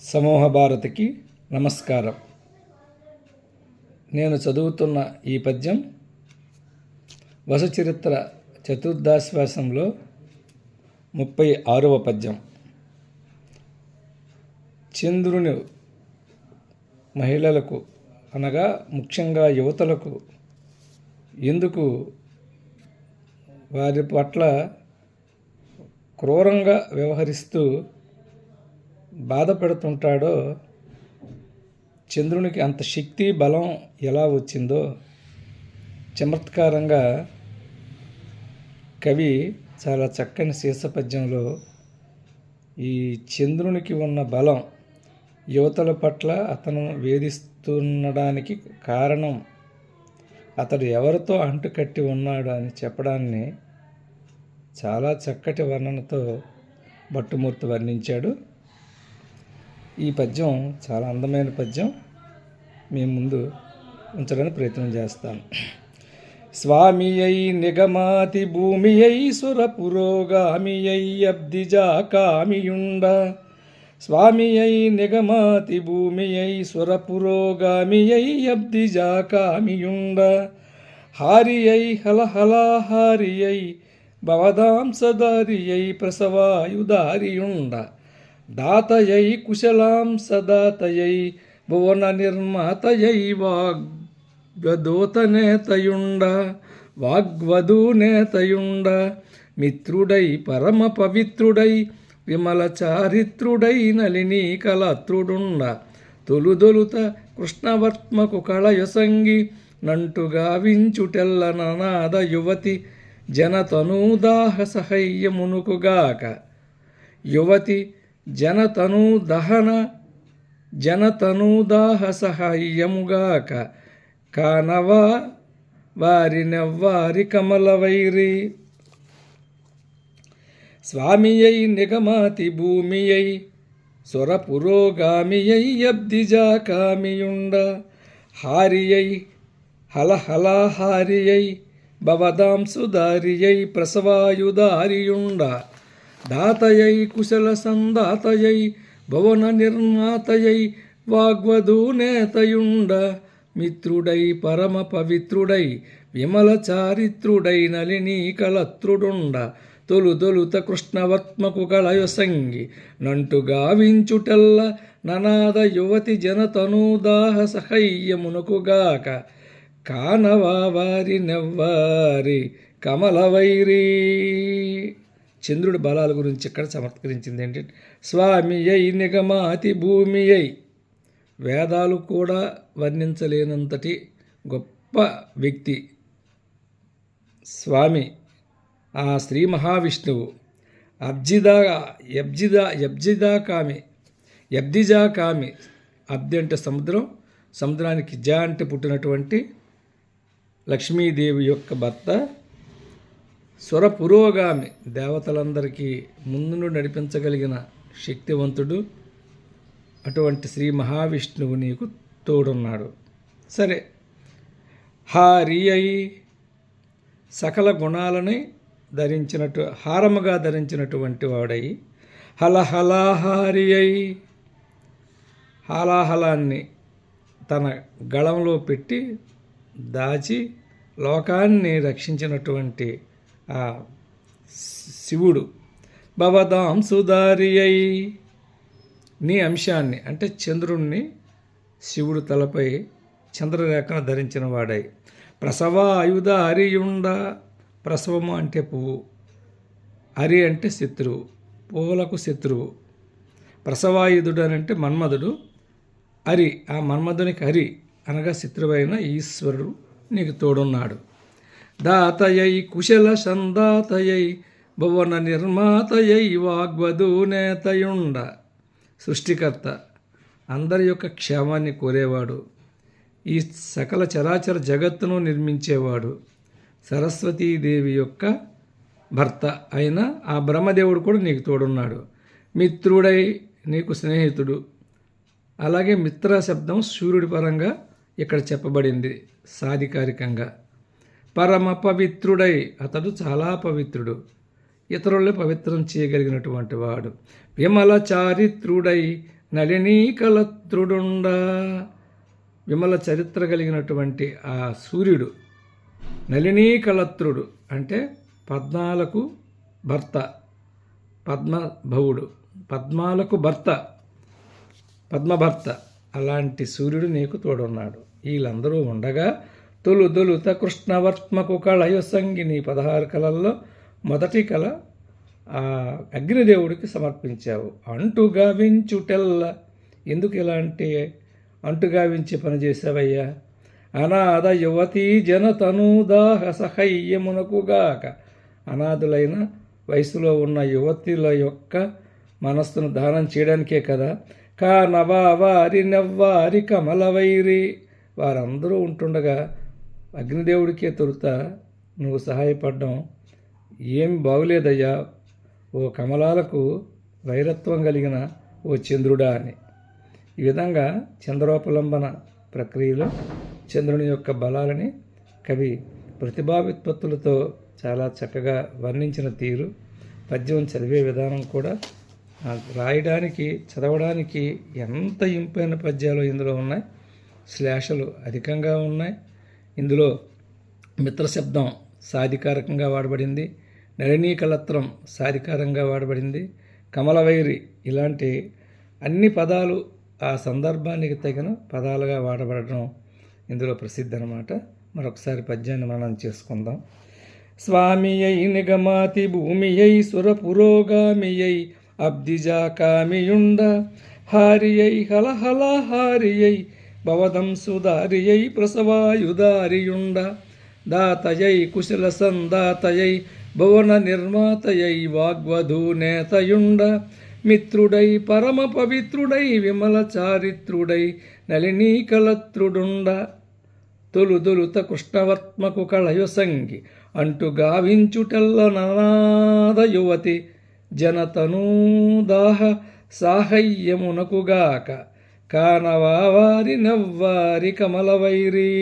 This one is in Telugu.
సమూహ భారతికి నమస్కారం. నేను చదువుతున్న ఈ పద్యం వసచరిత్ర చతుర్దాశ్వాసంలో ముప్పై ఆరవ పద్యం. చంద్రుని మహిళలకు అనగా ముఖ్యంగా యువతలకు ఎందుకు వారి పట్ల క్రూరంగా వ్యవహరిస్తూ బాధపడుతుంటాడో చంద్రునికి అంత శక్తి బలం ఎలా వచ్చిందో చమత్కారంగా కవి చాలా చక్కని శీర్షపద్యంలో ఈ చంద్రునికి ఉన్న బలం యువతల పట్ల అతను వేధిస్తుండడానికి కారణం అతడు ఎవరితో అంటుకట్టి ఉన్నాడు అని చెప్పడాన్ని చాలా చక్కటి వర్ణనతో భట్టుమూర్తి వర్ణించాడు. ఈ పద్యం చాలా అందమైన పద్యం. మీ ముందు ఉంచడానికి ప్రయత్నం చేస్తాను. స్వామి అయి నిగమాతి భూమి అయి సుర పురోగామి అయి అబ్దిజా కామియుండ స్వామి అయి నిగమాతి భూమి అయి సుర పురోగామి అయి అబ్దిజా కామియుండ హారి అయి హలహలా హారి అయి భవదాంసదారి అయి ప్రసవాయుదారియుండ దాతయై కుశలాం సదాతయై భువన నిర్మాతయై వాగ్వదూతనేతయుండ వాగ్వధూనేతయుండ మిత్రుడై పరమ పవిత్రుడై విమల చారిత్రుడై నలిని కలత్రుడుండ తొలుదొలుత కృష్ణవర్త్మకు కళయసంగి నంటుగా వించుటెల్ల ననాద యువతి జనతనూదాహ సహయ్యమునుకుగాక. యువతి జనతను దహన జనతనూదాహ సహాయముగాక. కానవా వారినెవ్వారి కమలవైరి. స్వామియై నిగమాతి భూమియై సుర అబ్దిజాకామియుండ హారియై హలహలాహారియై భవదాంసుదారియై ప్రసవాయుదారియుండ దాతయై కుశల సందాతయై భవన నిర్మాతయై వాగ్వధూనేతయుండ మిత్రుడై పరమ పవిత్రుడై విమల చారిత్రుడై నలినీ కలత్రుడుండ తొలు తొలుత కృష్ణవత్మకు కళయొసంగి నంటు గావించుటెల్ల ననాద యువతి జనతనూదాహ సహయ్యమునకుగాక కానవా వారి నెవ్వారి కమలవైరీ చంద్రుడి బలాల గురించి ఇక్కడ సమర్థకరించింది ఏంటంటే స్వామి అయి నిగమాతి భూమి అయి వేదాలు కూడా వర్ణించలేనంతటి గొప్ప వ్యక్తి. స్వామి ఆ శ్రీ మహావిష్ణువు. అబ్జిదా యబ్జిదా యబ్జిదా కామి. యబ్దిజా కామి. అబ్ది అంటే సముద్రం. సముద్రానికి జా అంటే పుట్టినటువంటి లక్ష్మీదేవి యొక్క భర్త. స్వర పురోగామి దేవతలందరికీ ముందును నడిపించగలిగిన శక్తివంతుడు అటువంటి శ్రీ మహావిష్ణువు నీకు తోడున్నాడు. సరే హారి అయి సకల గుణాలని ధరించినట్టు హారముగా ధరించినటువంటి వాడై హలహలాహారి అయి హాలాహలాన్ని తన గళంలో పెట్టి దాచి లోకాన్ని రక్షించినటువంటి శివుడు భవదాం సుధారి అయి నీ అంశాన్ని అంటే చంద్రుణ్ణి శివుడు తలపై చంద్రరేఖను ధరించిన వాడై. ప్రసవ ఆయుధ హరియుండ ప్రసవము అంటే పువ్వు. హరి అంటే శత్రువు పువ్వులకు శత్రువు. ప్రసవాయుధుడు అని అంటే మన్మధుడు. హరి ఆ మన్మధునికి హరి అనగా శత్రువైన ఈశ్వరుడు నీకు తోడున్నాడు. దాతయై కుశల సందాతయై భువన నిర్మాతయై వాగ్వధూనేతయుండ సృష్టికర్త. అందరి యొక్క క్షేమాన్ని కోరేవాడు. ఈ సకల చరాచర జగత్తును నిర్మించేవాడు. సరస్వతీదేవి యొక్క భర్త అయిన ఆ బ్రహ్మదేవుడు కూడా నీకు తోడున్నాడు. మిత్రుడై నీకు స్నేహితుడు. అలాగే మిత్ర శబ్దం సూర్యుడి పరంగా ఇక్కడ చెప్పబడింది సాధికారికంగా. పరమ పవిత్రుడై. అతడు చాలా పవిత్రుడు. ఇతరుల్ని పవిత్రం చేయగలిగినటువంటి వాడు. విమల చారిత్రుడై నళినీకలత్రుడుండ విమల చరిత్ర కలిగినటువంటి ఆ సూర్యుడు నళినీకలత్రుడు అంటే పద్మాలకు భర్త పద్మభవుడు పద్మాలకు భర్త పద్మభర్త. అలాంటి సూర్యుడు నీకు తోడున్నాడు. వీళ్ళందరూ ఉండగా తొలు దొలుత కృష్ణవర్త్మకు కళయు సంగిని పదహారు కళల్లో మొదటి కళ ఆ అగ్నిదేవుడికి సమర్పించావు. అంటుగావించుటెల్ల. ఎందుకు ఇలాంటి అంటుగావించి పని చేసావయ్యా అనాథ యువతీ జనతనుదాహ సహయ్యమునకుగాక అనాథులైన వయసులో ఉన్న యువతుల యొక్క మనస్సును దానం చేయడానికే కదా. కానవా వారి నవ్వారి కమలవైరి. వారందరూ ఉంటుండగా అగ్నిదేవుడికే తొలుత నువ్వు సహాయపడడం ఏం బాగులేదయ్యా. ఓ కమలాలకు వైరత్వం కలిగిన ఓ చంద్రుడా అని. ఈ విధంగా చంద్రోపలంబన ప్రక్రియలో చంద్రుని యొక్క బలాలని కవి ప్రతిభావిత్పత్తులతో చాలా చక్కగా వర్ణించిన తీరు. పద్యం చదివే విధానం కూడా రాయడానికి చదవడానికి ఎంత ఇంపైన పద్యాలు ఇందులో ఉన్నాయి. శ్లేషలు అధికంగా ఉన్నాయి. ఇందులో మిత్రశబ్దం సాధికారకంగా వాడబడింది నళినీకలత్రం సాధికారంగా వాడబడింది కమలవైరి ఇలాంటి అన్ని పదాలు ఆ సందర్భానికి తగిన పదాలుగా వాడబడడం ఇందులో ప్రసిద్ధి అనమాట మరొకసారి పద్యాన్ని మనం చేసుకుందాం. స్వామి అయి నిగమాతి భూమి అయి సుర పురోగామి అయి అబ్దిజా కామియుండ హారి అయి హలహల హారి అయి భవదం సుదారి ప్రసవాయుదారియుండ దాతయై కుశల సందాతయై భువన నిర్మాతయై వాగ్వధూనేతయుండ మిత్రుడై పరమ పవిత్రుడై విమల చారిత్రుడై నళినీకలత్రుడుండ తొలుదొలుత కృష్ణవర్త్మకు కళయొసంగి అంటు గావించుటెల్ల ననాద యువతి జనతనూదాహ సాహయ్యమునకుగాక కానవారి నవ్వారి కమలవైరీ.